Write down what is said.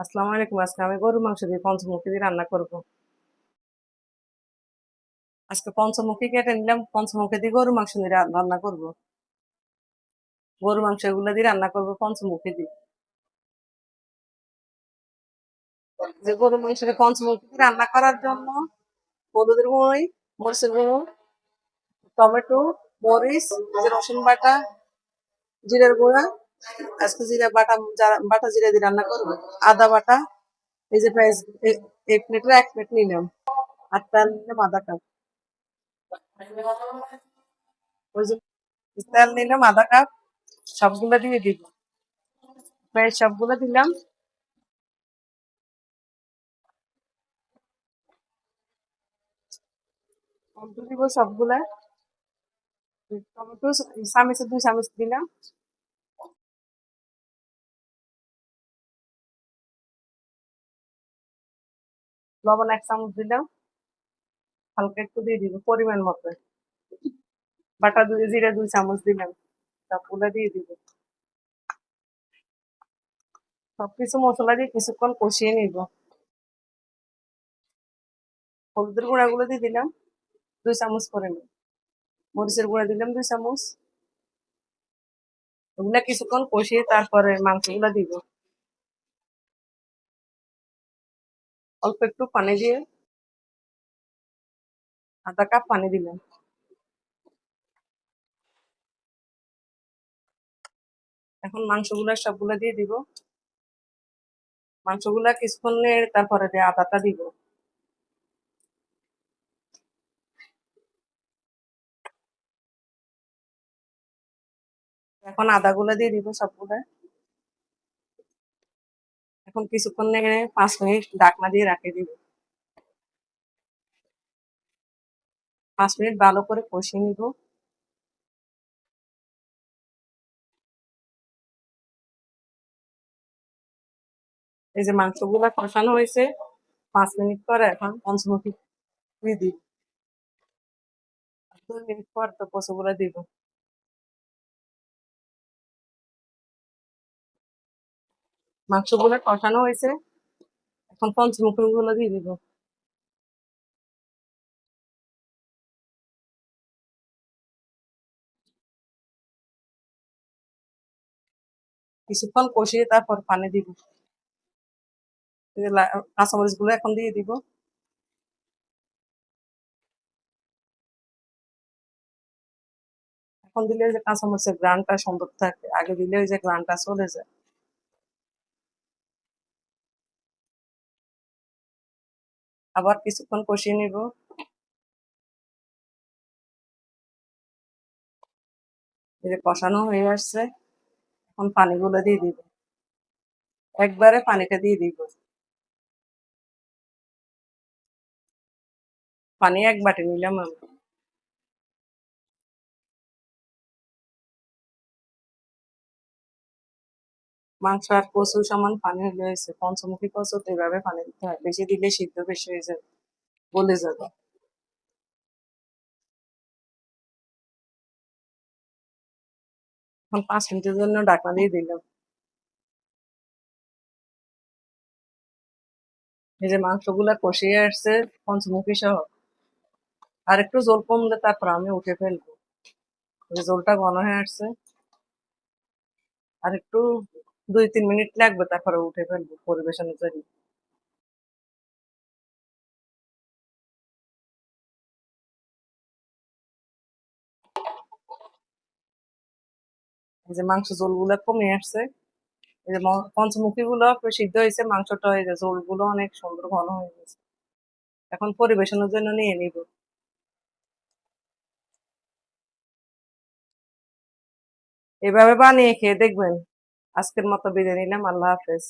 আসসালামু আলাইকুম, আজকে আমি গরুর মাংস দিয়ে পঞ্চমুখী দিয়ে রান্না করব। আজকে পঞ্চমুখী কেটে নিলাম, পঞ্চমুখী দিয়ে গরুর মাংস দিয়ে রান্না করব। গরুর মাংস এগুলো দিয়ে রান্না করব পঞ্চমুখী দিয়ে। যে গরুর মাংস পঞ্চমুখী দিয়ে রান্না করার জন্য হলুদের গুঁড়ি, মরিচের গুঁড়ো, টমেটো, মরিচ রসুন বাটা, জিরের গুঁড়া আজকে জিরা বাটা বাটা জিরা দিয়ে রান্না করব, আদা বাটা, এই যে প্রাইস এক প্লেটের এক প্লেট নিলাম। আর তেল নিলাম আধা কাপ তেল নিলাম আধা কাপ সবগুলো দিয়ে দিব। প্রায় সবগুলো দিলাম। দিব সবগুলা। টমেটো চামিচে দুই চামচ দিলাম। লবণ এক চামচ দিলাম। হালকা একটু দিয়ে দিব, পরিমাণ মতো। বাটা দুই, জিরা দুই চামচ দিলাম। সবগুলো দিয়ে দিব। সবকিছু মশলা দিয়ে কিছুক্ষণ কষিয়ে নিব। হলুদের গুঁড়াগুলো দিয়ে দিলাম, দুই চামচ করে নিব মরিচের গুঁড়া দিলাম, দুই চামচ। ওগুলা কিছুক্ষণ কষিয়ে তারপরে মাংসগুলো দিব। অল্প একটু পানি দিয়ে আধা কাপ পানি দিলাম। এখন মাংসগুলা সবগুলা দিয়ে দিব। মাংসগুলা কিছুক্ষণ নেড়ে তারপরে আদাটা দিব। এখন আদাগুলা দিয়ে দিব সবগুলা। এখন কিছুক্ষণ পাঁচ মিনিট ঢাকনা দিয়ে রাখে দিব। পাঁচ মিনিট ভালো করে কষিয়ে নিব। এই যে মাংসগুলা কষানো হয়েছে, পাঁচ মিনিট পরে এখন পঞ্চমুখী দিব। দুই মিনিট পর তো কচুগুলা দিব। মাংসগুলো কষানো হয়েছে। এখন পঞ্চমুখী গুলো দিয়ে দিব। কিছুক্ষণ কষিয়ে তারপর পানি দিব। কাঁচামরিচগুলো এখন দিয়ে দিব। এখন দিলে যে কাঁচামরিচের গ্রানটা সুন্দর থাকে। আগে দিলে ওই যে গ্রানটা চলে যায়। আবার কিছুক্ষণ কষিয়ে নিব। কষানো হয়ে আসছে, এখন পানিগুলো দিয়ে দিব। একবারে পানিটা দিয়ে দিব। পানি এক বাটি নিলাম আমি। মাংস আর কচু সমান পানি হয়েছে। পঞ্চমুখী কচু তো এভাবে পানি দিতে হয়। বেশি দিলে সিদ্ধ বেশি হয়ে যাবে, গলে যাবে। এখন পাঁচ মিনিটের জন্য ঢাকনা দিয়ে দিলাম। এই যে মাংসগুলা কষিয়ে আসছে পঞ্চমুখী সহ। আর একটু জল কমলে তারপর আমি উঠে ফেলব। জলটা ঘন হয়ে আসছে। আর একটু দুই তিন মিনিট লাগবে, তারপরে উঠে ফেলব পরিবেশনের জন্য। যে মাংস জলগুলো কমে আসছে। এই যে পঞ্চমুখী গুলো সিদ্ধ হয়েছে, মাংসটা এই যে জলগুলো অনেক সুন্দর ঘন হয়ে গেছে। এখন পরিবেশনের জন্য নিয়ে নিব। এভাবে বানিয়ে খেয়ে দেখবেন। আজকের মতো বিদায় নিলাম আল্লাহ হাফেজ